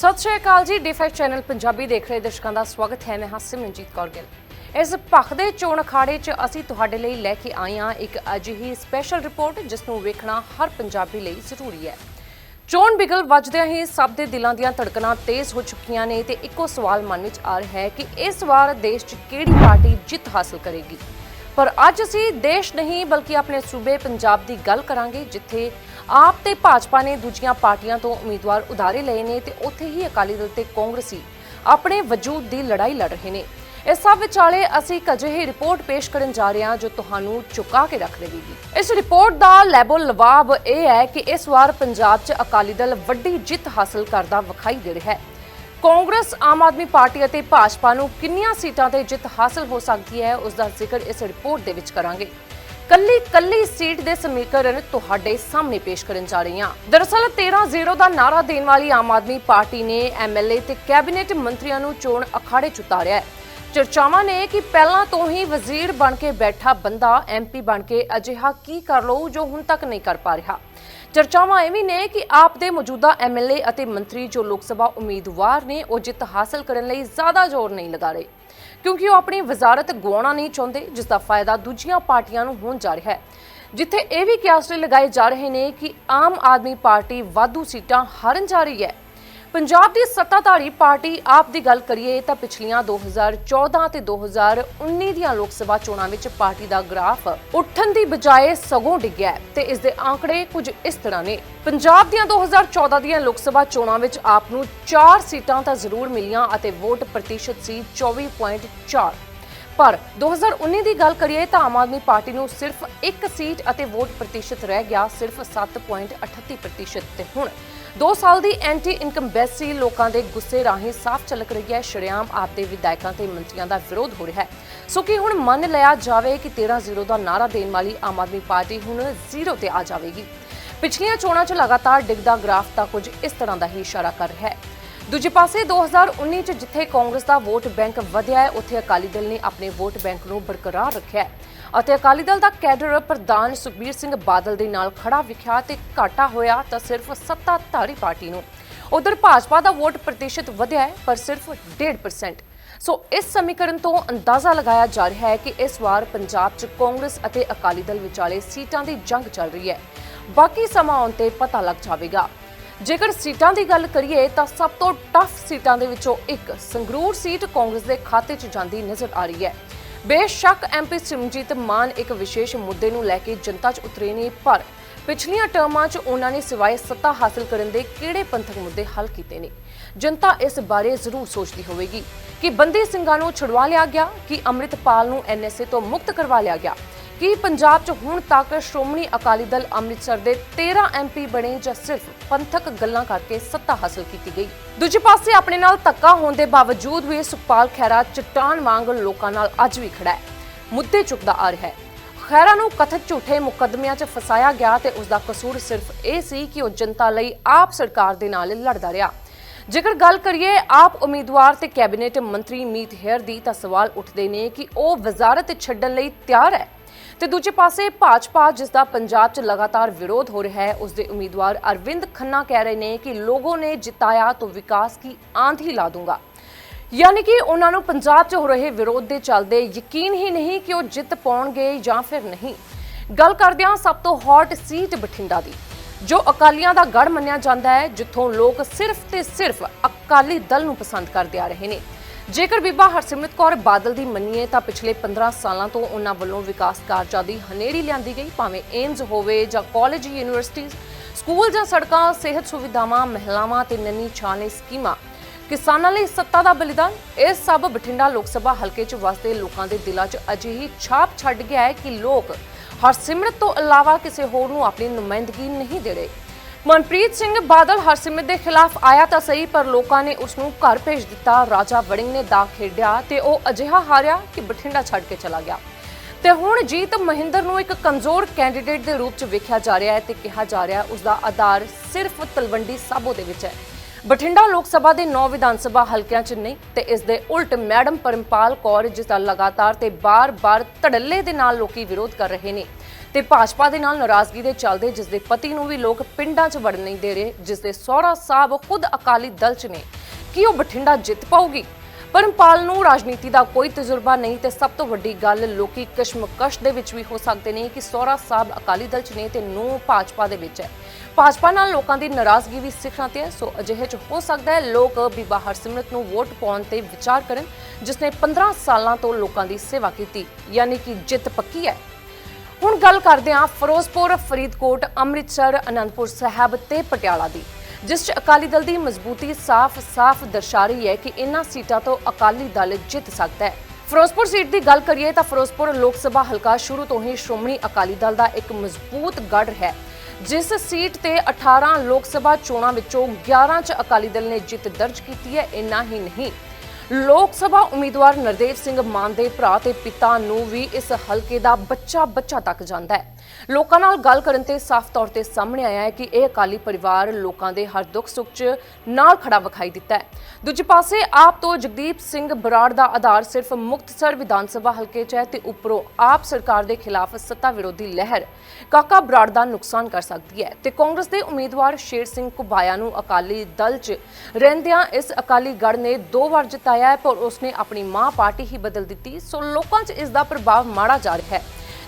ਸਤਿ ਸ਼੍ਰੀ ਅਕਾਲ ਜੀ D5 channel Punjabi ਦੇਖ ਰਹੇ ਦਰਸ਼ਕਾਂ ਦਾ ਸਵਾਗਤ ਹੈ, ਮੈਂ ਹਾਂ ਸਿਮਰਨਜੀਤ ਕੌਰ ਗਿੱਲ। ਇਸ ਭਖਦੇ ਚੋਣ ਅਖਾੜੇ 'ਚ ਅਸੀਂ ਤੁਹਾਡੇ ਲਈ ਲੈ ਕੇ ਆਏ ਹਾਂ ਇੱਕ ਅਜਿਹੀ ਸਪੈਸ਼ਲ ਰਿਪੋਰਟ ਜਿਸ ਨੂੰ ਵੇਖਣਾ ਹਰ ਪੰਜਾਬੀ ਲਈ ਜ਼ਰੂਰੀ ਹੈ। ਚੋਣ ਬਿਗਲ ਵੱਜਦਿਆਂ ਹੀ ਸਭ ਦੇ ਦਿਲਾਂ ਦੀਆਂ ਧੜਕਣਾਂ ਤੇਜ਼ ਹੋ ਚੁੱਕੀਆਂ ਨੇ ਤੇ ਇੱਕੋ ਸਵਾਲ ਮਨ ਵਿੱਚ ਆ ਰਿਹਾ ਹੈ ਕਿ ਇਸ ਵਾਰ ਦੇਸ਼ 'ਚ ਕਿਹੜੀ ਪਾਰਟੀ ਜਿੱਤ ਹਾਸਲ ਕਰੇਗੀ? ਪਰ ਅੱਜ ਅਸੀਂ ਦੇਸ਼ ਨਹੀਂ, ਬਲਕਿ ਆਪਣੇ ਸੂਬੇ ਪੰਜਾਬ ਦੀ ਗੱਲ ਕਰਾਂਗੇ, ਜਿੱਥੇ ਆਪ ਤੇ ਭਾਜਪਾ ਨੇ ਦੂਜੀਆਂ ਪਾਰਟੀਆਂ ਤੋਂ ਉਮੀਦਵਾਰ ਉਧਾਰੇ ਲਏ ਨੇ ਤੇ ਉੱਥੇ ਹੀ ਅਕਾਲੀ ਦਲ ਤੇ ਕਾਂਗਰਸੀ ਆਪਣੇ ਵਜੂਦ ਦੀ ਲੜਾਈ ਲੜ ਰਹੇ ਨੇ। ਇਸ ਸਭ ਵਿਚਾਲੇ ਅਸੀਂ ਇੱਕ ਅਜਿਹੀ ਰਿਪੋਰਟ ਪੇਸ਼ ਕਰਨ ਜਾ ਰਹੇ ਹਾਂ ਜੋ ਤੁਹਾਨੂੰ ਚੁਕਾ ਕੇ ਰੱਖ ਦੇਵੇਗੀ। ਇਸ ਰਿਪੋਰਟ ਦਾ ਲੈਬੋ ਲਵਾਬ ਇਹ ਹੈ ਕਿ ਇਸ ਵਾਰ ਪੰਜਾਬ 'ਚ ਅਕਾਲੀ ਦਲ ਵੱਡੀ ਜਿੱਤ ਹਾਸਲ ਕਰਦਾ ਵਿਖਾਈ ਦੇ ਰਿਹਾ ਹੈ। ਕਾਂਗਰਸ, ਆਮ ਆਦਮੀ ਪਾਰਟੀ ਅਤੇ ਭਾਜਪਾ ਨੂੰ ਕਿੰਨੀਆਂ ਸੀਟਾਂ ਤੇ ਜਿੱਤ ਹਾਸਲ ਹੋ ਸਕਦੀ ਹੈ ਉਸ ਦਾ ਜ਼ਿਕਰ ਇਸ ਰਿਪੋਰਟ ਦੇ ਵਿੱਚ ਕਰਾਂਗੇ। ਕੱਲੀ ਕੱਲੀ ਸੀਟ ਦੇ ਸਮੀਕਰਨ ਤੁਹਾਡੇ ਸਾਹਮਣੇ ਪੇਸ਼ ਕਰਨ ਜਾ ਰਹੀ ਹਾਂ। ਦਰਅਸਲ 13-0 ਦਾ ਨਾਰਾ ਦੇਣ ਵਾਲੀ ਆਮ ਆਦਮੀ ਪਾਰਟੀ ਨੇ ਐਮਐਲਏ ਤੇ ਕੈਬਨਿਟ ਮੰਤਰੀਆਂ ਨੂੰ ਚੋਣ ਅਖਾੜੇ 'ਚ ਉਤਾਰਿਆ ਹੈ। ਚਰਚਾਵਾਂ ਨੇ ਕਿ ਪਹਿਲਾਂ ਤੋਂ ਹੀ ਵਜ਼ੀਰ ਬਣ ਕੇ ਬੈਠਾ ਬੰਦਾ ਐਮਪੀ ਬਣ ਕੇ ਅਜਿਹਾ ਕੀ ਕਰ ਲਊ ਜੋ ਹੁਣ ਤੱਕ ਨਹੀਂ ਕਰ ਪਾ ਰਿਹਾ। ਚਰਚਾਵਾਂ ਇਹ ਵੀ ਨੇ ਕਿ ਆਪ ਦੇ ਮੌਜੂਦਾ ਐਮਐਲਏ ਅਤੇ ਮੰਤਰੀ ਜੋ ਲੋਕ ਸਭਾ ਉਮੀਦਵਾਰ ਨੇ, ਉਹ ਜਿੱਤ ਹਾਸਲ ਕਰਨ ਲਈ ਜ਼ਿਆਦਾ ਜ਼ੋਰ ਨਹੀਂ ਲਗਾ ਰਹੇ। ਕਿਉਂਕਿ ਉਹ ਆਪਣੀ ਵਜ਼ਾਰਤ ਗਵਾਉਣਾ ਨਹੀਂ ਚਾਹੁੰਦੇ, ਜਿਸ ਦਾ ਫਾਇਦਾ ਦੂਜੀਆਂ ਪਾਰਟੀਆਂ ਨੂੰ ਹੋਣ ਜਾ ਰਿਹਾ ਹੈ। ਜਿੱਥੇ ਇਹ ਵੀ ਕਿਆਸਰੇ ਲਗਾਏ ਜਾ ਰਹੇ ਨੇ ਕਿ ਆਮ ਆਦਮੀ ਪਾਰਟੀ ਵਾਧੂ ਸੀਟਾਂ ਹਾਰਨ ਜਾ ਰਹੀ ਹੈ। ਪੰਜਾਬ ਦੀ ਸੱਤਾਧਾਰੀ ਪਾਰਟੀ ਆਪ ਦੀ ਗੱਲ ਕਰੀਏ ਤਾਂ ਪਿਛਲੀਆਂ 2014 ਤੇ 2019 ਦੀਆਂ ਲੋਕ ਸਭਾ ਚੋਣਾਂ ਵਿੱਚ ਪਾਰਟੀ ਦਾ ਗ੍ਰਾਫ ਉੱਠਣ ਦੀ ਬਜਾਏ ਸਗੋਂ ਡਿੱਗਿਆ ਤੇ ਇਸ ਦੇ ਆંકੜੇ ਕੁਝ ਇਸ ਤਰ੍ਹਾਂ ਨੇ। ਪੰਜਾਬ ਦੀਆਂ 2014 ਦੀਆਂ ਲੋਕ ਸਭਾ ਚੋਣਾਂ ਵਿੱਚ ਆਪ ਨੂੰ 4 ਸੀਟਾਂ ਤਾਂ ਜ਼ਰੂਰ ਮਿਲੀਆਂ ਅਤੇ ਵੋਟ ਪ੍ਰਤੀਸ਼ਤ ਸੀ 24.4 ਪਰ 2019 ਦੀ ਗੱਲ ਕਰੀਏ ਤਾਂ ਆਮ ਆਦਮੀ ਪਾਰਟੀ ਨੂੰ ਸਿਰਫ ਇੱਕ ਸੀਟ ਅਤੇ ਵੋਟ ਪ੍ਰਤੀਸ਼ਤ ਰਹਿ ਗਿਆ ਸਿਰਫ 7.38% ਤੇ ਹੁਣ 2 ਸਾਲ ਦੀ ਐਂਟੀ ਇਨਕੰਬੈਂਸੀ ਲੋਕਾਂ ਦੇ ਗੁੱਸੇ ਰਾਹੀਂ ਸਾਫ਼ ਝਲਕ ਰਹੀ ਹੈ। ਸ਼ਰੇਆਮ ਆਪ ਦੇ ਵਿਧਾਇਕਾਂ ਤੇ ਮੰਤਰੀਆਂ ਦਾ ਵਿਰੋਧ ਹੋ ਰਿਹਾ ਹੈ। ਸੋ ਕਿ ਹੁਣ ਮੰਨ ਲਿਆ ਜਾਵੇ ਕਿ 13-0 ਦਾ ਨਾਰਾ ਦੇਣ ਵਾਲੀ ਆਮ ਆਦਮੀ ਪਾਰਟੀ ਹੁਣ ਜ਼ੀਰੋ ਤੇ ਆ ਜਾਵੇਗੀ? ਪਿਛਲੀਆਂ ਚੋਣਾਂ 'ਚ ਲਗਾਤਾਰ ਡਿੱਗਦਾ ਗ੍ਰਾਫ ਤਾਂ ਕੁਝ ਇਸ ਤਰ੍ਹਾਂ ਦਾ ਹੀ ਇਸ਼ਾਰਾ ਕਰ ਰਿਹਾ ਹੈ। ਦੂਜੇ ਪਾਸੇ 2019 ਚ ਜਿੱਥੇ ਕਾਂਗਰਸ ਦਾ ਵੋਟ ਬੈਂਕ ਵਧਿਆ ਹੈ, ਉੱਥੇ ਅਕਾਲੀ ਦਲ ਨੇ ਆਪਣੇ ਵੋਟ ਬੈਂਕ ਨੂੰ ਬਰਕਰਾਰ ਰੱਖਿਆ ਹੈ। ਅਤੇ ਅਕਾਲੀ ਦਲ ਦਾ ਕੈਡਰ ਪ੍ਰਧਾਨ ਸੁਖਬੀਰ ਸਿੰਘ ਬਾਦਲ ਦੇ ਨਾਲ ਖੜਾ ਵਿਖਿਆ ਤੇ ਘਾਟਾ ਹੋਇਆ ਤਾਂ ਸਿਰਫ ਸੱਤਾਧਾਰੀ ਪਾਰਟੀ ਨੂੰ। ਉਧਰ ਭਾਜਪਾ ਦਾ ਵੋਟ ਪ੍ਰਤੀਸ਼ਤ ਵਧਿਆ ਹੈ, ਪਰ ਸਿਰਫ 1.5% ਸੋ ਇਸ ਸਮੀਕਰਨ ਤੋਂ ਅੰਦਾਜ਼ਾ ਲਗਾਇਆ ਜਾ ਰਿਹਾ ਹੈ ਕਿ ਇਸ ਵਾਰ ਪੰਜਾਬ 'ਚ ਕਾਂਗਰਸ ਅਤੇ ਅਕਾਲੀ ਦਲ ਵਿਚਾਲੇ ਸੀਟਾਂ ਦੀ ਜੰਗ ਚੱਲ ਰਹੀ ਹੈ। ਬਾਕੀ ਸਮਾਂ ਆਉਣ ਤੇ ਪਤਾ ਲੱਗ ਜਾਵੇਗਾ। ਜੇਕਰ ਸੀਟਾਂ ਦੀ ਗੱਲ ਕਰੀਏ ਤਾਂ ਸਭ ਤੋਂ ਟਫ ਸੀਟਾਂ ਦੇ ਵਿੱਚੋਂ ਇੱਕ ਸੰਗਰੂਰ ਸੀਟ ਕਾਂਗਰਸ ਦੇ ਖਾਤੇ 'ਚ ਜਾਂਦੀ ਨਜ਼ਰ ਆ ਰਹੀ ਹੈ। ਬੇਸ਼ੱਕ ਐਮਪੀ ਸਿਮਰਜੀਤ ਮਾਨ ਇੱਕ ਵਿਸ਼ੇਸ਼ ਮੁੱਦੇ ਨੂੰ ਲੈ ਕੇ ਜਨਤਾ 'ਚ ਉਤਰੇ ਨੇ ਪਰ ਪਿਛਲੀਆਂ ਟਰਮਾਂ 'ਚ ਉਹਨਾਂ ਨੇ ਸਿਵਾਏ ਸੱਤਾ ਹਾਸਲ ਕਰਨ ਦੇ ਕਿਹੜੇ ਪੰਥਕ ਮੁੱਦੇ ਹੱਲ ਕੀਤੇ ਨੇ? ਜਨਤਾ ਇਸ ਬਾਰੇ ਜ਼ਰੂਰ ਸੋਚਦੀ ਹੋਵੇਗੀ ਕਿ ਬੰਦੀ ਸਿੰਘਾਂ ਨੂੰ ਛੁਡਵਾ ਲਿਆ ਗਿਆ, ਕਿ ਅੰਮ੍ਰਿਤਪਾਲ ਨੂੰ ਐਨਐਸਏ ਤੋਂ ਮੁਕਤ ਕਰਵਾ ਲਿਆ ਗਿਆ ਕਿ ਪੰਜਾਬ 'ਚ ਹੁਣ ਤੱਕ ਸ਼੍ਰੋਮਣੀ ਅਕਾਲੀ ਦਲ ਅੰਮ੍ਰਿਤਸਰ ਦੇ 13 ਐਮਪੀ ਬਣੇ ਜਾਂ ਸਿਰਫ ਪੰਥਕ ਗੱਲਾਂ ਕਰਕੇ ਸੱਤਾ ਹਾਸਲ ਕੀਤੀ ਗਈ? ਦੂਜੇ ਪਾਸੇ ਆਪਣੇ ਨਾਲ ਧੱਕਾ ਹੋਣ ਦੇ ਬਾਵਜੂਦ ਵੀ ਸੁਖਪਾਲ ਖਹਿਰਾ ਚਟਾਨ ਵਾਂਗ ਲੋਕਾਂ ਨਾਲ ਅੱਜ ਵੀ ਖੜਾ ਹੈ। ਮੁੱਦੇ ਚੁੱਕਦਾ ਆ ਰਿਹਾ ਹੈ। ਖਹਿਰਾ ਨੂੰ ਕਥਿਤ ਝੂਠੇ ਮੁਕੱਦਮਿਆਂ 'ਚ ਫਸਾਇਆ ਗਿਆ ਤੇ ਉਸ ਦਾ ਕਸੂਰ ਸਿਰਫ ਇਹ ਸੀ ਕਿ ਉਹ ਜਨਤਾ ਲਈ ਆਪ ਸਰਕਾਰ ਦੇ ਨਾਲ ਲੜਦਾ ਰਿਹਾ। ਜੇਕਰ ਗੱਲ ਕਰੀਏ ਆਪ ਉਮੀਦਵਾਰ ਤੇ ਕੈਬਨਿਟ ਮੰਤਰੀ ਮੀਤ ਹੇਅਰ ਦੀ ਤਾਂ ਸਵਾਲ ਉੱਠਦੇ ਨੇ ਕਿ ਉਹ ਵਜ਼ਾਰਤ ਛੱਡਣ ਲਈ ਤਿਆਰ ਹੈ। ਤੇ ਦੂਜੇ ਪਾਸੇ ਭਾਜਪਾ, ਜਿਸ ਦਾ ਪੰਜਾਬ 'ਚ ਲਗਾਤਾਰ ਵਿਰੋਧ ਹੋ ਰਿਹਾ ਹੈ, ਉਸ ਦੇ ਉਮੀਦਵਾਰ ਅਰਵਿੰਦ ਖੰਨਾ ਕਹਿ ਰਹੇ ਨੇ ਕਿ ਲੋਗੋਂ ਨੇ ਜਿਤਾਇਆ ਤੋਂ ਵਿਕਾਸ ਕੀ ਆਂਧੀ ਲਾ ਦੂੰਗਾ। ਯਾਨੀ ਕਿ ਉਹਨਾਂ ਨੂੰ ਪੰਜਾਬ 'ਚ ਹੋ ਰਹੇ ਵਿਰੋਧ ਦੇ ਚੱਲਦੇ ਯਕੀਨ ਹੀ ਨਹੀਂ ਕਿ ਉਹ ਜਿੱਤ ਪਾਉਣਗੇ ਜਾਂ ਫਿਰ ਨਹੀਂ। ਗੱਲ ਕਰਦੇ ਹਾਂ ਸਭ ਤੋਂ ਹੌਟ ਸੀਟ ਬਠਿੰਡਾ ਦੀ, ਜੋ ਅਕਾਲੀਆਂ ਦਾ ਗੜ ਮੰਨਿਆ ਜਾਂਦਾ ਹੈ, ਜਿੱਥੋਂ ਲੋਕ ਸਿਰਫ ਤੇ ਸਿਰਫ ਅਕਾਲੀ ਦਲ ਨੂੰ ਪਸੰਦ ਕਰਦੇ ਆ ਰਹੇ ਨੇ। ਜੇਕਰ ਬੀਬਾ ਹਰਸਿਮਰਤ ਕੌਰ ਬਾਦਲ ਦੀ ਮੰਨੀਏ ਤਾਂ ਪਿਛਲੇ 15 ਸਾਲਾਂ ਤੋਂ ਉਹਨਾਂ ਵੱਲੋਂ ਵਿਕਾਸ ਕਾਰਜਾਂ ਦੀ ਹਨੇਰੀ ਲਿਆਂਦੀ ਗਈ, ਭਾਵੇਂ ਏਮਜ਼ ਹੋਵੇ ਜਾਂ ਕਾਲਜ, ਯੂਨੀਵਰਸਿਟੀ, ਸਕੂਲ ਜਾਂ ਸੜਕਾਂ, ਸਿਹਤ ਸੁਵਿਧਾਵਾਂ, ਮਹਿਲਾਵਾਂ ਤੇ ਨੰਨੀ ਛਾਣੇ ਸਕੀਮਾਂ। ਕਿਸਾਨਾਂ ਲਈ ਸੱਤਾ ਦਾ ਬਲੀਦਾਨ? ਇਹ ਸਭ ਬਠਿੰਡਾ ਲੋਕ ਸਭਾ ਹਲਕੇ 'ਚ ਵਸਦੇ ਲੋਕਾਂ ਦੇ ਦਿਲਾਂ 'ਚ ਅਜਿਹੀ ਛਾਪ ਛੱਡ ਗਿਆ ਹੈ ਕਿ ਲੋਕ ਹਰਸਿਮਰਤ ਤੋਂ ਇਲਾਵਾ ਕਿਸੇ ਹੋਰ ਨੂੰ ਆਪਣੀ ਨੁਮਾਇੰਦਗੀ ਨਹੀਂ ਦੇ ਰਹੇ। ਮਨਪ੍ਰੀਤ ਸਿੰਘ ਬਾਦਲ ਹਰਸਿਮਰਤ ਦੇ ਖਿਲਾਫ ਆਇਆ ਤਾਂ ਸਹੀ, ਪਰ ਲੋਕਾਂ ਨੇ ਉਸ ਨੂੰ ਘਰ ਭੇਜ ਦਿੱਤਾ। ਰਾਜਾ ਵੜਿੰਗ ਨੇ ਦਾ ਖੇਡਿਆ ਤੇ ਉਹ ਅਜਿਹਾ ਹਾਰਿਆ ਕਿ ਬਠਿੰਡਾ ਛੱਡ ਕੇ ਚਲਾ ਗਿਆ। ਤੇ ਹੁਣ ਜੀਤ ਮਹਿੰਦਰ ਨੂੰ ਇੱਕ ਕਮਜ਼ੋਰ ਕੈਂਡੀਡੇਟ ਦੇ ਰੂਪ 'ਚ ਵੇਖਿਆ ਜਾ ਰਿਹਾ ਹੈ ਤੇ ਕਿਹਾ ਜਾ ਰਿਹਾ ਹੈ ਉਸ ਦਾ ਆਧਾਰ ਸਿਰਫ ਤਲਵੰਡੀ ਸਾਬੋ ਦੇ ਵਿੱਚ ਹੈ। ਬਠਿੰਡਾ ਲੋਕ ਸਭਾ ਦੇ 9 ਵਿਧਾਨ ਸਭਾ ਹਲਕਿਆਂ 'ਚ ਨਹੀਂ ਤੇ ਇਸ ਦੇ ਉਲਟ ਮੈਡਮ ਪਰਮਪਾਲ ਕੌਰ, ਜਿਸ ਦਾ ਲਗਾਤਾਰ ਤੇ ਬਾਰ-ਬਾਰ ਧੜੱਲੇ ਦੇ ਨਾਲ ਲੋਕੀ ਵਿਰੋਧ ਕਰ ਰਹੇ ਨੇ ਤੇ ਭਾਜਪਾ ਦੇ ਨਾਲ ਨਾਰਾਜ਼ਗੀ ਦੇ ਚੱਲਦੇ ਜਿਸ ਦੇ ਪਤੀ ਨੂੰ ਵੀ ਲੋਕ ਪਿੰਡਾਂ 'ਚ ਵੜਨ ਨਹੀਂ ਦੇ ਰਹੇ, ਜਿਸ ਦੇ ਸਹੁਰਾ ਸਾਹਿਬ ਖੁਦ ਅਕਾਲੀ ਦਲ 'ਚ ਨੇ। ਕੀ ਉਹ ਬਠਿੰਡਾ ਜਿੱਤ ਪਾਊਗੀ? ਪਰਮਪਾਲ ਨੂੰ ਰਾਜਨੀਤੀ ਦਾ ਕੋਈ ਤਜਰਬਾ ਨਹੀਂ ਤੇ ਸਭ ਤੋਂ ਵੱਡੀ ਗੱਲ ਲੋਕੀ ਕਸ਼ਮਕਸ਼ ਦੇ ਵਿੱਚ ਵੀ ਹੋ ਸਕਦੇ ਨੇ ਕਿ ਸੋਹਰਾ ਸਾਹਿਬ ਅਕਾਲੀ ਦਲ ਚ ਨੇ ਤੇ ਨੂੰ ਭਾਜਪਾ ਦੇ ਵਿੱਚ ਹੈ। ਭਾਜਪਾ ਨਾਲ ਲੋਕਾਂ ਦੀ ਨਾਰਾਜ਼ਗੀ ਵੀ ਸਿਖਰਾਂ ਤੇ ਹੈ, ਸੋ ਅਜਿਹੇ ਚ ਹੋ ਸਕਦਾ ਹੈ ਲੋਕ ਬੀਬਾ ਹਰਸਿਮਰਤ ਨੂੰ ਵੋਟ ਪਾਉਣ ਤੇ ਵਿਚਾਰ ਕਰਨ, ਜਿਸ ਨੇ 15 ਸਾਲਾਂ ਤੋਂ ਲੋਕਾਂ ਦੀ ਸੇਵਾ ਕੀਤੀ, ਯਾਨੀ ਕਿ ਜਿੱਤ ਪੱਕੀ ਹੈ। ਹੁਣ ਗੱਲ ਕਰਦੇ ਹਾਂ ਫਿਰੋਜ਼ਪੁਰ, ਫਰੀਦਕੋਟ, ਅੰਮ੍ਰਿਤਸਰ, ਅਨੰਦਪੁਰ ਸਾਹਿਬ ਤੇ ਪਟਿਆਲਾ ਦੀ। ਜਿਸ 'ਚ ਅਕਾਲੀ ਦਲ ਦੀ ਮਜ਼ਬੂਤੀ ਸਾਫ਼-ਸਾਫ਼ ਦਰਸਾ ਰਹੀ ਹੈ ਕਿ ਇਨ੍ਹਾਂ ਸੀਟਾਂ ਤੋਂ ਅਕਾਲੀ ਦਲ ਜਿੱਤ ਸਕਦਾ ਹੈ। ਫਿਰੋਜ਼ਪੁਰ ਸੀਟ ਦੀ ਗੱਲ ਕਰੀਏ ਤਾਂ ਫਿਰੋਜ਼ਪੁਰ ਲੋਕ ਸਭਾ ਹਲਕਾ ਸ਼ੁਰੂ ਤੋਂ ਹੀ ਸ਼੍ਰੋਮਣੀ ਅਕਾਲੀ ਦਲ ਦਾ ਇੱਕ ਮਜ਼ਬੂਤ ਗੜ ਹੈ। ਜਿਸ ਸੀਟ ਤੇ 18 ਲੋਕ ਸਭਾ ਚੋਣਾਂ ਵਿੱਚੋਂ 11 'ਚ ਅਕਾਲੀ ਦਲ ਨੇ ਜਿੱਤ ਦਰਜ ਕੀਤੀ ਹੈ, ਇੰਨਾ ਹੀ ਨਹੀਂ। ਲੋਕ ਸਭਾ ਉਮੀਦਵਾਰ ਨਰਦੇਵ ਸਿੰਘ ਮਾਨ ਦੇ ਭਰਾ ਤੇ ਪਿਤਾ ਨੂੰ ਵੀ ਇਸ ਹਲਕੇ ਦਾ ਬੱਚਾ ਬੱਚਾ ਤੱਕ ਜਾਂਦਾ ਹੈ। ਲੋਕਾਂ ਨਾਲ ਗੱਲ ਕਰਨ ਤੇ ਸਾਫ਼ ਤੌਰ ਤੇ ਸਾਹਮਣੇ ਆਇਆ ਹੈ ਕਿ ਇਹ ਅਕਾਲੀ ਪਰਿਵਾਰ ਲੋਕਾਂ ਦੇ ਹਰ ਦੁੱਖ ਸੁੱਖ 'ਚ ਨਾਲ ਖੜਾ ਵਿਖਾਈ ਦਿੱਤਾ ਹੈ। ਦੂਜੇ ਪਾਸੇ, ਆਪ ਤੋਂ ਜਗਦੀਪ ਸਿੰਘ ਬਰਾੜ ਦਾ ਆਧਾਰ ਸਿਰਫ ਮੁਕਤਸਰ ਵਿਧਾਨ ਸਭਾ ਹਲਕੇ 'ਚ ਹੈ ਤੇ ਉੱਪਰੋਂ ਆਪ ਸਰਕਾਰ ਦੇ ਖਿਲਾਫ ਸੱਤਾ ਵਿਰੋਧੀ ਲਹਿਰ ਕਾਕਾ ਬਰਾੜ ਦਾ ਨੁਕਸਾਨ ਕਰ ਸਕਦੀ ਹੈ ਤੇ ਕਾਂਗਰਸ ਦੇ ਉਮੀਦਵਾਰ ਸ਼ੇਰ ਸਿੰਘ ਕੁਬਾਇਆ ਨੂੰ ਅਕਾਲੀ ਦਲ 'ਚ ਰਹਿੰਦਿਆਂ ਇਸ ਅਕਾਲੀ ਗੜ ਨੇ ਦੋ ਵਾਰ ਜਿਤਾਇਆ। ਹੈ, ਪਰ ਉਸਨੇ ਆਪਣੀ ਮਾਂ ਪਾਰਟੀ ਹੀ ਬਦਲ ਦਿੱਤੀ। ਸੋ ਲੋਕਾਂ 'ਚ ਇਸ ਦਾ ਪ੍ਰਭਾਵ ਮਾੜਾ ਜਾ ਰਿਹਾ ਹੈ।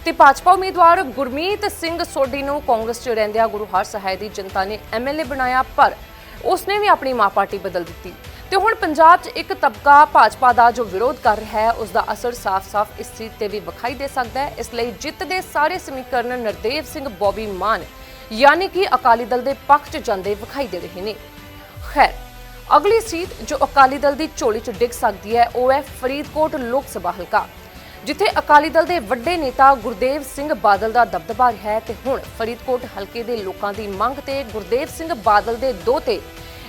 ਤੇ ਭਾਜਪਾ ਉਮੀਦਵਾਰ ਗੁਰਮੀਤ ਸਿੰਘ ਸੋਢੀ ਨੂੰ ਕਾਂਗਰਸ 'ਚ ਰਹਿੰਦਿਆਂ ਗੁਰੂ ਹਰਸਹਾਏ ਦੀ ਜਨਤਾ ਨੇ ਐਮਐਲਏ ਬਣਾਇਆ, ਪਰ ਉਸਨੇ ਵੀ ਆਪਣੀ ਮਾਂ ਪਾਰਟੀ ਬਦਲ ਦਿੱਤੀ। ਤੇ ਹੁਣ ਪੰਜਾਬ 'ਚ ਇੱਕ ਤਬਕਾ ਭਾਜਪਾ ਦਾ ਜੋ ਵਿਰੋਧ ਕਰ ਰਿਹਾ ਹੈ ਉਸ ਦਾ ਅਸਰ ਸਾਫ਼-ਸਾਫ਼ ਇਸ ਸੀਟ ਤੇ ਵੀ ਵਿਖਾਈ ਦੇ ਸਕਦਾ ਹੈ। ਇਸ ਲਈ ਜਿੱਤ ਦੇ ਸਾਰੇ ਸਮੀਕਰਨ ਨਰਦੇਵ ਸਿੰਘ ਬੋਬੀ ਮਾਨ, ਯਾਨੀ ਕਿ ਅਕਾਲੀ ਦਲ ਦੇ ਪੱਖ 'ਚ ਜਾਂਦੇ ਵਿਖਾਈ ਦੇ ਰਹੇ ਨੇ। ਖੈਰ ਅਗਲੀ ਸੀਟ ਜੋ ਅਕਾਲੀ ਦਲ ਦੀ ਝੋਲੀ 'ਚ ਡਿੱਗ ਸਕਦੀ ਹੈ, ਉਹ ਹੈ ਫਰੀਦਕੋਟ ਲੋਕ ਸਭਾ ਹਲਕਾ, ਜਿੱਥੇ ਅਕਾਲੀ ਦਲ ਦੇ ਵੱਡੇ ਨੇਤਾ ਗੁਰਦੇਵ ਸਿੰਘ ਬਾਦਲ ਦਾ ਦਬਦਬਾ ਹੈ ਤੇ ਹੁਣ ਫਰੀਦਕੋਟ ਹਲਕੇ ਦੇ ਲੋਕਾਂ ਦੀ ਮੰਗ ਤੇ ਗੁਰਦੇਵ ਸਿੰਘ ਬਾਦਲ ਦੇ ਦੋਤੇ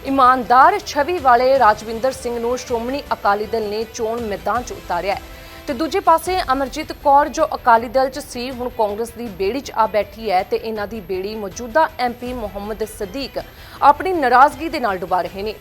ਇਮਾਨਦਾਰ ਛਵੀ ਵਾਲੇ ਰਾਜਵਿੰਦਰ ਸਿੰਘ ਨੂੰ ਸ਼੍ਰੋਮਣੀ ਅਕਾਲੀ ਦਲ ਨੇ ਚੋਣ ਮੈਦਾਨ 'ਚ ਉਤਾਰਿਆ ਹੈ। ਤੇ ਦੂਜੇ ਪਾਸੇ ਅਮਰਜੀਤ ਕੌਰ ਜੋ ਅਕਾਲੀ ਦਲ 'ਚ ਸੀ, ਹੁਣ ਕਾਂਗਰਸ ਦੀ ਬੇੜੀ 'ਚ ਆ ਬੈਠੀ ਹੈ ਤੇ ਇਹਨਾਂ ਦੀ ਬੇੜੀ ਮੌਜੂਦਾ ਐਮਪੀ ਮੁਹੰਮਦ ਸਦੀਕ ਆਪਣੀ ਨਾਰਾਜ਼ਗੀ ਦੇ ਨਾਲ ਡੁਬਾ ਰਹੇ ਨੇ।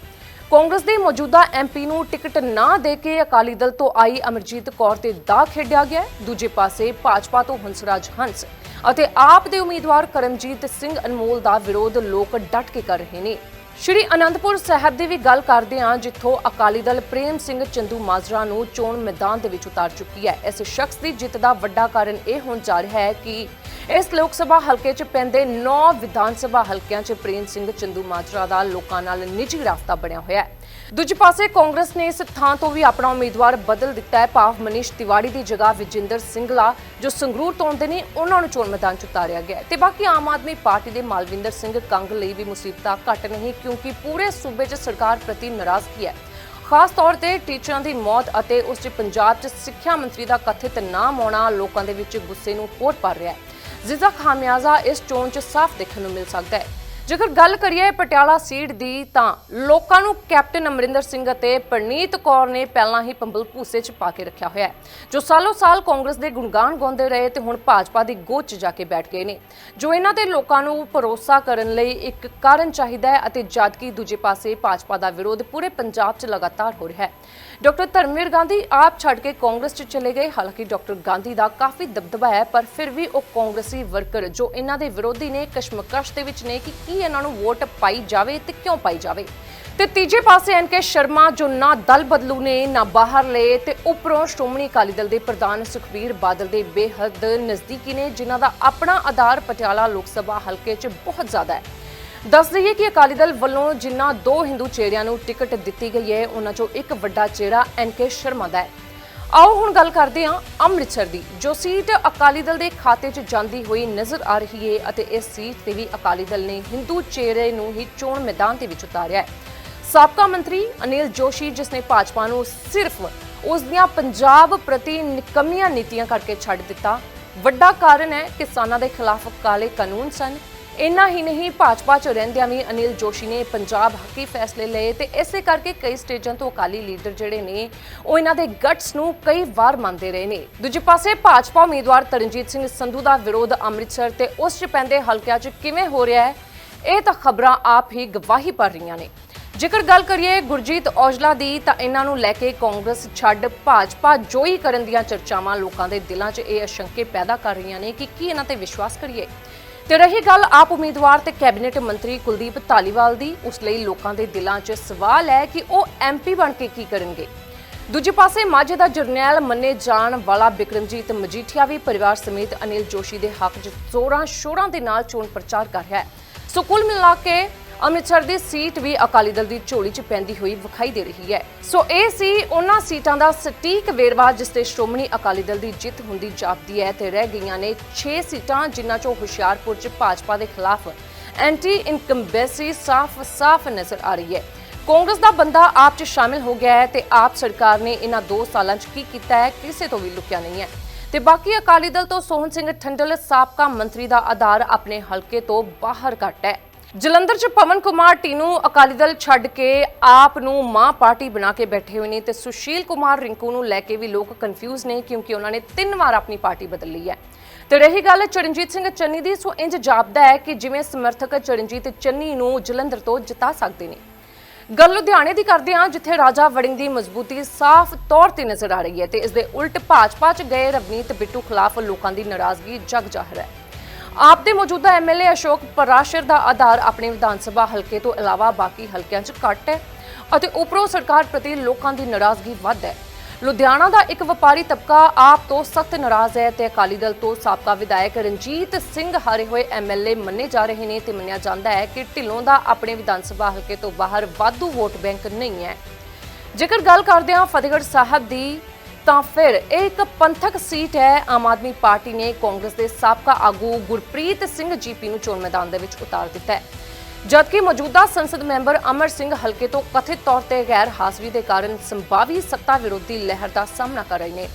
ਕਾਂਗਰਸ ਦੇ ਮੌਜੂਦਾ ਐਮਪੀ ਨੂੰ ਟਿਕਟ ਨਾ ਦੇ ਕੇ ਅਕਾਲੀ ਦਲ ਤੋਂ ਆਈ ਅਮਰਜੀਤ ਕੌਰ ਤੇ ਦਾ ਖੇਡਿਆ ਗਿਆ ਦੂਜੇ ਪਾਸੇ ਭਾਜਪਾ ਤੋਂ ਹੰਸਰਾਜ ਹੰਸ ਅਤੇ ਆਪ ਦੇ ਉਮੀਦਵਾਰ ਕਰਮਜੀਤ ਸਿੰਘ ਅਨਮੋਲ ਦਾ ਵਿਰੋਧ ਲੋਕ ਡਟ ਕੇ ਕਰ ਰਹੇ ਨੇ। ਸ਼੍ਰੀ ਅਨੰਦਪੁਰ ਸਾਹਿਬ ਦੀ ਵੀ ਗੱਲ ਕਰਦੇ ਹਾਂ, ਜਿੱਥੋਂ ਅਕਾਲੀ ਦਲ ਪ੍ਰੇਮ ਸਿੰਘ ਚੰਦੂ ਮਾਜਰਾ ਨੂੰ ਚੋਣ ਮੈਦਾਨ ਦੇ ਵਿੱਚ ਉਤਾਰ ਚੁੱਕੀ ਹੈ। ਇਸ ਸ਼ਖਸ ਦੀ ਜਿੱਤ ਦਾ ਵੱਡਾ ਕਾਰਨ ਇਹ ਹੋਣ ਜਾ ਰਿਹਾ ਹੈ ਕਿ ਇਸ ਲੋਕ ਸਭਾ ਹਲਕੇ 'ਚ ਪੈਂਦੇ 9 ਵਿਧਾਨ ਸਭਾ ਹਲਕਿਆਂ 'ਚ ਪ੍ਰੇਮ ਸਿੰਘ ਚੰਦੂ ਮਾਜਰਾ ਦਾ ਲੋਕਾਂ ਨਾਲ ਨਿੱਜੀ ਰਾਬਤਾ ਬਣਿਆ ਹੋਇਆ ਹੈ। ਦੂਜੇ ਪਾਸੇ ਕਾਂਗਰਸ ਨੇ ਇਸ ਥਾਂ ਤੋਂ ਵੀ ਆਪਣਾ ਉਮੀਦਵਾਰ ਬਦਲ ਦਿੱਤਾ ਹੈ। ਭਾਵ ਮਨੀਸ਼ ਤਿਵਾੜੀ ਦੀ ਜਗ੍ਹਾ ਵਿਜਿੰਦਰ ਸਿੰਘਲਾ ਜੋ ਸੰਗਰੂਰ ਤੋਂ ਆਉਂਦੇ ਨੇ, ਉਹਨਾਂ ਨੂੰ ਚੋਣ ਮੈਦਾਨ 'ਚ ਉਤਾਰਿਆ ਗਿਆ ਹੈ। ਤੇ ਬਾਕੀ ਆਮ ਆਦਮੀ ਪਾਰਟੀ ਦੇ ਮਾਲਵਿੰਦਰ ਸਿੰਘ ਕੰਗ ਲਈ ਵੀ ਮੁਸੀਬਤਾਂ ਘੱਟ ਨਹੀਂ, ਕਿਉਂਕਿ ਪੂਰੇ ਸੂਬੇ 'ਚ ਸਰਕਾਰ ਪ੍ਰਤੀ ਨਾਰਾਜ਼ਗੀ ਹੈ। ਖਾਸ ਤੌਰ ਤੇ ਟੀਚਰਾਂ ਦੀ ਮੌਤ ਅਤੇ ਉਸ 'ਚ ਪੰਜਾਬ 'ਚ ਸਿੱਖਿਆ ਮੰਤਰੀ ਦਾ ਕਥਿਤ ਨਾਮ ਆਉਣਾ ਲੋਕਾਂ ਦੇ ਵਿੱਚ ਗੁੱਸੇ ਨੂੰ ਹੋਰ ਪਾ ਰਿਹਾ ਹੈ। ਜਿਸ ਦਾ ਖਾਮਿਆਜ਼ਾ ਇਸ ਚੋਣ 'ਚ ਸਾਫ਼ ਦੇਖਣ ਨੂੰ ਮਿਲ ਸਕਦਾ ਹੈ। ਜੇਕਰ ਗੱਲ ਕਰੀਏ ਪਟਿਆਲਾ ਸੀਟ ਦੀ, ਤਾਂ ਲੋਕਾਂ ਨੂੰ ਕੈਪਟਨ ਅਮਰਿੰਦਰ ਸਿੰਘ ਅਤੇ ਪ੍ਰਨੀਤ ਕੌਰ ਨੇ ਪਹਿਲਾਂ ਹੀ ਪੰਬਲ ਭੂਸੇ 'ਚ ਪਾ ਕੇ ਰੱਖਿਆ ਹੋਇਆ ਹੈ, ਜੋ ਸਾਲੋ ਸਾਲ ਕਾਂਗਰਸ ਦੇ ਗੁਣਗਾਨ ਗਾਉਂਦੇ ਰਹੇ ਤੇ ਹੁਣ ਭਾਜਪਾ ਦੀ ਗੋਚ 'ਚ ਜਾ ਕੇ ਬੈਠ ਗਏ ਨੇ। ਜੋ ਇਹਨਾਂ ਦੇ ਲੋਕਾਂ ਨੂੰ ਭਰੋਸਾ ਕਰਨ ਲਈ ਇੱਕ ਕਾਰਨ ਚਾਹੀਦਾ ਹੈ ਅਤੇ ਜਦਕਿ ਦੂਜੇ ਪਾਸੇ ਭਾਜਪਾ ਦਾ ਵਿਰੋਧ ਪੂਰੇ ਪੰਜਾਬ 'ਚ ਲਗਾਤਾਰ ਹੋ ਰਿਹਾ ਹੈ। ਡਾਕਟਰ ਧਰਮਵੀਰ ਗਾਂਧੀ ਆਪ ਛੱਡ ਕੇ ਕਾਂਗਰਸ 'ਚ ਚਲੇ ਗਏ। ਹਾਲਾਂਕਿ ਡਾਕਟਰ ਗਾਂਧੀ ਦਾ ਕਾਫੀ ਦਬਦਬਾ ਹੈ, ਪਰ ਫਿਰ ਵੀ ਉਹ ਕਾਂਗਰਸੀ ਵਰਕਰ ਜੋ ਇਹਨਾਂ ਦੇ ਵਿਰੋਧੀ ਨੇ ਕਸ਼ਮਕਸ਼ ਦੇ ਵਿੱਚ ਨੇ ਕਿ ਕੀ ਇਹਨਾਂ ਨੂੰ ਵੋਟ ਪਾਈ ਜਾਵੇ ਤੇ ਕਿਉਂ ਪਾਈ ਜਾਵੇ। ਤੇ ਤੀਜੇ ਪਾਸੇ ਐਨਕੇ ਸ਼ਰਮਾ ਜੋ ਨਾ ਦਲ ਬਦਲੂ ਨੇ, ਨਾ ਬਾਹਰ ਲਏ ਤੇ ਉੱਪਰੋਂ ਸ਼੍ਰੋਮਣੀ ਅਕਾਲੀ ਦਲ ਦੇ ਪ੍ਰਧਾਨ ਸੁਖਬੀਰ ਬਾਦਲ ਦੇ ਬੇਹੱਦ ਨਜ਼ਦੀਕੀ ਨੇ, ਜਿਨ੍ਹਾਂ ਦਾ ਆਪਣਾ ਆਧਾਰ ਪਟਿਆਲਾ ਲੋਕ ਸਭਾ ਹਲਕੇ 'ਚ ਬਹੁਤ ਜ਼ਿਆਦਾ ਹੈ। ਦੱਸ ਦਈਏ ਕਿ ਅਕਾਲੀ ਦਲ ਵੱਲੋਂ ਜਿਨ੍ਹਾਂ ਦੋ ਹਿੰਦੂ ਚਿਹਰਿਆਂ ਨੂੰ ਟਿਕਟ ਦਿੱਤੀ ਗਈ ਹੈ, ਉਹਨਾਂ 'ਚੋਂ ਇੱਕ ਵੱਡਾ ਚਿਹਰਾ ਐਨਕੇ ਸ਼ਰਮਾ ਦਾ ਹੈ। ਆਓ ਹੁਣ ਗੱਲ ਕਰਦੇ ਹਾਂ ਅੰਮ੍ਰਿਤਸਰ ਦੀ, ਜੋ ਸੀਟ ਅਕਾਲੀ ਦਲ ਦੇ ਖਾਤੇ 'ਚ ਜਾਂਦੀ ਹੋਈ ਨਜ਼ਰ ਆ ਰਹੀ ਹੈ ਅਤੇ ਇਸ ਸੀਟ ਤੇ ਵੀ ਅਕਾਲੀ ਦਲ ਨੇ ਹਿੰਦੂ ਚਿਹਰੇ ਨੂੰ ਹੀ ਚੋਣ ਮੈਦਾਨ ਦੇ ਵਿੱਚ ਉਤਾਰਿਆ ਹੈ। ਸਾਬਕਾ ਮੰਤਰੀ ਅਨਿਲ ਜੋਸ਼ੀ, ਜਿਸ ਨੇ ਭਾਜਪਾ ਨੂੰ ਸਿਰਫ ਉਸ ਦੀਆਂ ਪੰਜਾਬ ਪ੍ਰਤੀ ਨਿਕੰਮੀਆਂ ਨੀਤੀਆਂ ਕਰਕੇ ਛੱਡ ਦਿੱਤਾ, ਵੱਡਾ ਕਾਰਨ ਹੈ ਕਿਸਾਨਾਂ ਦੇ ਖਿਲਾਫ ਕਾਲੇ ਕਾਨੂੰਨ ਸਨ ਇੰਨਾ ਹੀ ਨਹੀਂ, ਭਾਜਪਾ 'ਚ ਰਹਿੰਦਿਆਂ ਵੀ ਅਨਿਲ ਜੋਸ਼ੀ ਨੇ ਪੰਜਾਬ ਹੱਕੀ ਫੈਸਲੇ ਲਏ ਤੇ ਇਸੇ ਕਰਕੇ ਕਈ ਸਟੇਜਾਂ ਤੋਂ ਅਕਾਲੀ ਲੀਡਰ ਜਿਹੜੇ ਨੇ, ਉਹ ਇਹਨਾਂ ਦੇ ਗਟਸ ਨੂੰ ਕਈ ਵਾਰ ਮੰਨਦੇ ਰਹੇ ਨੇ। ਦੂਜੇ ਪਾਸੇ ਭਾਜਪਾ ਉਮੀਦਵਾਰ ਤਰਨਜੀਤ ਸਿੰਘ ਸੰਧੂ ਦਾ ਵਿਰੋਧ ਅੰਮ੍ਰਿਤਸਰ ਤੇ ਉਸ 'ਚ ਪੈਂਦੇ ਹਲਕਿਆਂ 'ਚ ਕਿਵੇਂ ਹੋ ਰਿਹਾ ਹੈ, ਇਹ ਤਾਂ ਖਬਰਾਂ ਆਪ ਹੀ ਗਵਾਹੀ ਭਰ ਰਹੀਆਂ ਨੇ। ਜੇਕਰ ਗੱਲ ਕਰੀਏ ਗੁਰਜੀਤ ਔਜਲਾ ਦੀ, ਤਾਂ ਇਹਨਾਂ ਨੂੰ ਲੈ ਕੇ ਕਾਂਗਰਸ ਛੱਡ ਭਾਜਪਾ ਜੋਈ ਕਰਨ ਦੀਆਂ ਚਰਚਾਵਾਂ ਲੋਕਾਂ ਦੇ ਦਿਲਾਂ 'ਚ ਇਹ ਅਸ਼ੰਕੇ ਪੈਦਾ ਕਰ ਰਹੀਆਂ ਨੇ ਕਿ ਕੀ ਇਹਨਾਂ ਤੇ ਵਿਸ਼ਵਾਸ ਕਰੀਏ। ਤੇ ਰਹੀ ਗੱਲ ਆਪ ਉਮੀਦਵਾਰ ਤੇ ਕੈਬਨਿਟ ਮੰਤਰੀ ਕੁਲਦੀਪ ਧਾਲੀਵਾਲ ਦੀ, ਉਸ ਲਈ ਲੋਕਾਂ ਦੇ ਦਿਲਾਂ 'ਚ ਸਵਾਲ ਹੈ ਕਿ ਉਹ ਐਮਪੀ ਬਣ ਕੇ ਕੀ ਕਰਨਗੇ। ਦੂਜੇ ਪਾਸੇ ਮਾਝੇ ਦਾ ਜਰਨੈਲ ਮੰਨੇ ਜਾਣ ਵਾਲਾ ਬਿਕਰਮਜੀਤ ਮਜੀਠੀਆ ਵੀ ਪਰਿਵਾਰ ਸਮੇਤ ਅਨਿਲ ਜੋਸ਼ੀ ਦੇ ਹੱਕ 'ਚ ਜ਼ੋਰਾਂ ਸ਼ੋਰਾਂ ਦੇ ਨਾਲ ਚੋਣ ਪ੍ਰਚਾਰ ਕਰ ਰਿਹਾ ਹੈ। ਸੋ ਕੁੱਲ ਮਿਲਾ ਕੇ ਅੰਮ੍ਰਿਤਸਰ ਦੀ ਸੀਟ ਵੀ ਅਕਾਲੀ ਦਲ ਦੀ ਝੋਲੀ 'ਚ ਪੈਂਦੀ ਹੋਈ ਵਿਖਾਈ ਦੇ ਰਹੀ ਹੈ। ਸੋ ਇਹ ਸੀ ਉਹਨਾਂ ਸੀਟਾਂ ਦਾ ਸਟੀਕ ਵੇਰਵਾ ਜਿਸ ਤੇ ਸ਼੍ਰੋਮਣੀ ਅਕਾਲੀ ਦਲ ਦੀ ਜਿੱਤ ਹੁੰਦੀ ਜਾਪਦੀ ਹੈ ਤੇ ਰਹਿ ਗਈਆਂ ਨੇ 6 ਸੀਟਾਂ ਜਿਨ੍ਹਾਂ 'ਚੋਂ ਹੁਸ਼ਿਆਰਪੁਰ 'ਚ ਭਾਜਪਾ ਦੇ ਖਿਲਾਫ ਐਂਟੀ ਇਨਕੰਬੈਂਸੀ ਸਾਫ਼-ਸਾਫ਼ ਨਜ਼ਰ ਆ ਰਹੀ ਹੈ। ਕਾਂਗਰਸ ਦਾ ਬੰਦਾ ਆਪ 'ਚ ਸ਼ਾਮਿਲ ਹੋ ਗਿਆ ਹੈ ਤੇ ਆਪ ਸਰਕਾਰ ਨੇ ਇਹਨਾਂ 2 ਸਾਲਾਂ 'ਚ ਕੀ ਕੀਤਾ ਹੈ ਕਿਸੇ ਤੋਂ ਵੀ ਲੁਕਿਆ ਨਹੀਂ ਹੈ। ਤੇ ਬਾਕੀ ਅਕਾਲੀ ਦਲ ਤੋਂ ਸੋਹਣ ਸਿੰਘ ਠੰਡਲ, ਸਾਬਕਾ ਮੰਤਰੀ ਦਾ ਆਧਾਰ ਆਪਣੇ ਹਲਕੇ ਤੋਂ ਬਾਹਰ ਘੱਟ ਹੈ। ਜਲੰਧਰ 'ਚ ਪਵਨ ਕੁਮਾਰ ਟੀਨੂ ਅਕਾਲੀ ਦਲ ਛੱਡ ਕੇ ਆਪ ਨੂੰ ਮਾਂ ਪਾਰਟੀ ਬਣਾ ਕੇ ਬੈਠੇ ਹੋਏ ਨੇ ਤੇ ਸੁਸ਼ੀਲ ਕੁਮਾਰ ਰਿੰਕੂ ਨੂੰ ਲੈ ਕੇ ਵੀ ਲੋਕ ਕਨਫਿਊਜ਼ ਨੇ ਕਿਉਂਕਿ ਉਹਨਾਂ ਨੇ ਤਿੰਨ ਵਾਰ ਆਪਣੀ ਪਾਰਟੀ ਬਦਲ ਲਈ ਹੈ। ਤੇ ਰਹੀ ਗੱਲ ਚਰਨਜੀਤ ਸਿੰਘ ਚੰਨੀ ਦੀ, ਸੋ ਇੰਜ ਜਾਪਦਾ ਹੈ ਕਿ ਜਿਵੇਂ ਸਮਰਥਕ ਚਰਨਜੀਤ ਚੰਨੀ ਨੂੰ ਜਲੰਧਰ ਤੋਂ ਜਿਤਾ ਸਕਦੇ ਨੇ। ਗੱਲ ਲੁਧਿਆਣੇ ਦੀ ਕਰਦੇ ਹਾਂ, ਜਿੱਥੇ ਰਾਜਾ ਵੜਿੰਗ ਦੀ ਮਜ਼ਬੂਤੀ ਸਾਫ਼ ਤੌਰ ਤੇ ਨਜ਼ਰ ਆ ਰਹੀ ਹੈ ਤੇ ਇਸ ਦੇ ਉਲਟ ਭਾਜਪਾ 'ਚ ਗਏ ਰਵਨੀਤ ਬਿੱਟੂ ਖਿਲਾਫ ਲੋਕਾਂ ਦੀ ਨਾਰਾਜ਼ਗੀ ਜਗ ਜ਼ਾਹਰ ਹੈ। ਆਪ ਦੇ ਮੌਜੂਦਾ ਐਮਐਲਏ ਅਸ਼ੋਕ ਪਰਾਸ਼ਰ ਦਾ ਆਧਾਰ ਆਪਣੇ ਵਿਧਾਨ ਸਭਾ ਹਲਕੇ ਤੋਂ ਇਲਾਵਾ ਬਾਕੀ ਹਲਕਿਆਂ 'ਚ ਘੱਟ ਹੈ ਅਤੇ ਉਪਰੋਂ ਸਰਕਾਰ ਪ੍ਰਤੀ ਲੋਕਾਂ ਦੀ ਨਾਰਾਜ਼ਗੀ ਵੱਧ ਹੈ। ਲੁਧਿਆਣਾ ਦਾ ਇੱਕ ਵਪਾਰੀ ਤਬਕਾ ਆਪ ਤੋਂ ਸਖਤ ਨਾਰਾਜ਼ ਹੈ ਤੇ ਅਕਾਲੀ ਦਲ ਤੋਂ ਸਾਬਕਾ ਵਿਧਾਇਕ ਰਣਜੀਤ ਸਿੰਘ ਹਾਰੇ ਹੋਏ ਐਮਐਲਏ ਮੰਨੇ ਜਾ ਰਹੇ ਨੇ ਤੇ ਮੰਨਿਆ ਜਾਂਦਾ ਹੈ ਕਿ ਢਿੱਲੋਂ ਦਾ ਆਪਣੇ ਵਿਧਾਨ ਸਭਾ ਹਲਕੇ ਤੋਂ ਬਾਹਰ ਵਾਧੂ ਵੋਟ ਬੈਂਕ ਨਹੀਂ ਹੈ। ਜੇਕਰ ਗੱਲ ਕਰਦੇ ਹਾਂ ਫਤਿਹਗੜ੍ਹ ਸਾਹਿਬ ਦੀ ਤਾਂ ਫਿਰ ਇਹ ਇੱਕ ਪੰਥਕ ਸੀਟ ਹੈ ਆਮ ਆਦਮੀ ਪਾਰਟੀ ਨੇ ਕਾਂਗਰਸ ਦੇ ਸਾਬਕਾ ਆਗੂ ਗੁਰਪ੍ਰੀਤ ਸਿੰਘ ਜੀਪੀ ਨੂੰ ਚੋਣ ਮੈਦਾਨ ਦੇ ਵਿੱਚ ਉਤਾਰ ਦਿੱਤਾ ਹੈ। ਜਦਕਿ ਮੌਜੂਦਾ ਸੰਸਦ ਮੈਂਬਰ ਅਮਰ ਸਿੰਘ ਹਲਕੇ ਤੋਂ ਕਥਿਤ ਤੌਰ ਤੇ ਗੈਰ ਹਾਜ਼ਰੀ ਦੇ ਕਾਰਨ ਸੰਭਾਵੀ ਸੱਤਾ ਵਿਰੋਧੀ ਲਹਿਰ ਦਾ ਸਾਹਮਣਾ ਕਰ ਰਹੇ ਨੇ।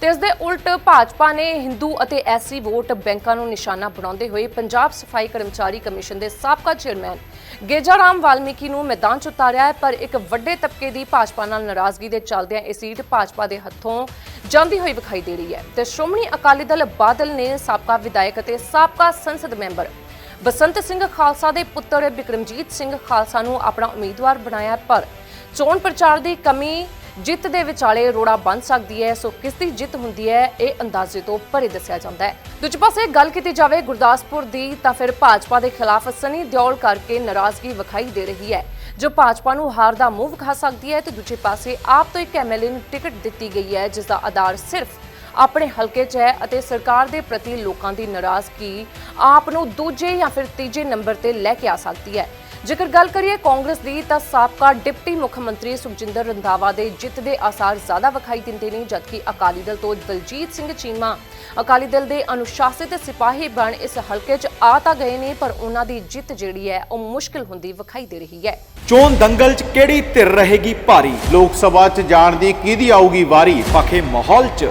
ਤੇ ਇਸ ਦੇ ਉਲਟ ਭਾਜਪਾ ਨੇ ਹਿੰਦੂ ਅਤੇ ਐਸਸੀ ਵੋਟ ਬੈਂਕਾਂ ਨੂੰ ਨਿਸ਼ਾਨਾ ਬਣਾਉਂਦੇ ਹੋਏ ਪੰਜਾਬ ਸਫ਼ਾਈ ਕਰਮਚਾਰੀ ਕਮਿਸ਼ਨ ਦੇ ਸਾਬਕਾ ਚੇਅਰਮੈਨ ਗੇਜਾ ਰਾਮ ਵਾਲਮੀਕੀ ਨੂੰ ਮੈਦਾਨ 'ਚ ਉਤਾਰਿਆ ਹੈ, ਪਰ ਇੱਕ ਵੱਡੇ ਤਬਕੇ ਦੀ ਭਾਜਪਾ ਨਾਲ ਨਾਰਾਜ਼ਗੀ ਦੇ ਚੱਲਦਿਆਂ ਇਹ ਸੀਟ ਭਾਜਪਾ ਦੇ ਹੱਥੋਂ ਜਾਂਦੀ ਹੋਈ ਵਿਖਾਈ ਦੇ ਰਹੀ ਹੈ। ਤੇ ਸ਼੍ਰੋਮਣੀ ਅਕਾਲੀ ਦਲ ਬਾਦਲ ਨੇ ਸਾਬਕਾ ਵਿਧਾਇਕ ਅਤੇ ਸਾਬਕਾ ਸੰਸਦ ਮੈਂਬਰ ਬਸੰਤ ਸਿੰਘ ਖਾਲਸਾ ਦੇ ਪੁੱਤਰ ਬਿਕਰਮਜੀਤ ਸਿੰਘ ਖਾਲਸਾ ਨੂੰ ਆਪਣਾ ਉਮੀਦਵਾਰ ਬਣਾਇਆ, ਪਰ ਚੋਣ ਪ੍ਰਚਾਰ ਦੀ ਕਮੀ ਜਿੱਤ ਦੇ ਵਿਚਾਲੇ ਰੋੜਾ ਬਣ ਸਕਦੀ ਹੈ, ਸੋ ਕਿਸ ਦੀ ਜਿੱਤ ਹੁੰਦੀ ਹੈ, ਇਹ ਅੰਦਾਜ਼ੇ ਤੋਂ ਪਰੇ ਦੱਸਿਆ ਜਾਂਦਾ ਹੈ। ਦੂਜੇ ਪਾਸੇ ਗੱਲ ਕੀਤੀ ਜਾਵੇ ਗੁਰਦਾਸਪੁਰ ਦੀ, ਤਾਂ ਫਿਰ ਭਾਜਪਾ ਦੇ ਖਿਲਾਫ ਸਨੀ ਦਿਓਲ ਕਰਕੇ ਨਾਰਾਜ਼ਗੀ ਵਿਖਾਈ ਦੇ ਰਹੀ ਹੈ। ਜੋ ਭਾਜਪਾ ਨੂੰ ਹਾਰ ਦਾ ਮੂੰਹ ਵਿਖਾ ਸਕਦੀ ਹੈ, ਤੇ ਦੂਜੇ ਪਾਸੇ ਆਪ ਤੋਂ ਇੱਕ ਐਮਐਲਏ ਨੂੰ ਟਿਕਟ ਦਿੱਤੀ ਗਈ ਹੈ, ਜਿਸ ਦਾ ਆਧਾਰ ਸਿਰਫ ਆਪਣੇ ਹਲਕੇ 'ਚ ਹੈ ਅਤੇ ਸਰਕਾਰ ਦੇ ਪ੍ਰਤੀ ਲੋਕਾਂ ਦੀ ਨਾਰਾਜ਼ਗੀ ਆਪ ਨੂੰ ਦੂਜੇ ਜਾਂ ਫਿਰ ਤੀਜੇ ਨੰਬਰ ਤੇ ਲੈ ਕੇ ਆ ਸਕਦੀ ਹੈ। ਜੇਕਰ ਗੱਲ ਕਰੀਏ ਕਾਂਗਰਸ ਦੀ, ਤਾਂ ਸਾਬਕਾ ਡਿਪਟੀ ਮੁੱਖ ਮੰਤਰੀ ਸੁਖਜਿੰਦਰ ਰੰਧਾਵਾ ਦੇ ਜਿੱਤ ਦੇ ਆਸਾਰ ਜ਼ਿਆਦਾ ਵਿਖਾਈ ਦਿੰਦੇ ਨੇ, ਜਦਕਿ ਅਕਾਲੀ ਦਲ ਤੋਂ ਦਲਜੀਤ ਸਿੰਘ ਚੀਮਾ, ਅਕਾਲੀ ਦਲ ਦੇ ਅਨੁਸ਼ਾਸਿਤ ਸਿਪਾਹੀ ਬਣ ਇਸ ਹਲਕੇ 'ਚ ਆ ਤਾਂ ਗਏ ਨੇ, ਪਰ ਉਹਨਾਂ ਦੀ ਜਿੱਤ ਜਿਹੜੀ ਹੈ, ਉਹ ਮੁਸ਼ਕਿਲ ਹੁੰਦੀ ਵਿਖਾਈ ਦੇ ਰਹੀ ਹੈ। ਚੋਣ ਦੰਗਲ 'ਚ ਕਿਹੜੀ ਧਿਰ ਰਹੇਗੀ ਭਾਰੀ? ਲੋਕ ਸਭਾ 'ਚ ਜਾਣ ਦੀ ਕਿਹਦੀ ਆਊਗੀ ਵਾਰੀ? ਪਖੇ ਮਾਹੌਲ 'ਚ।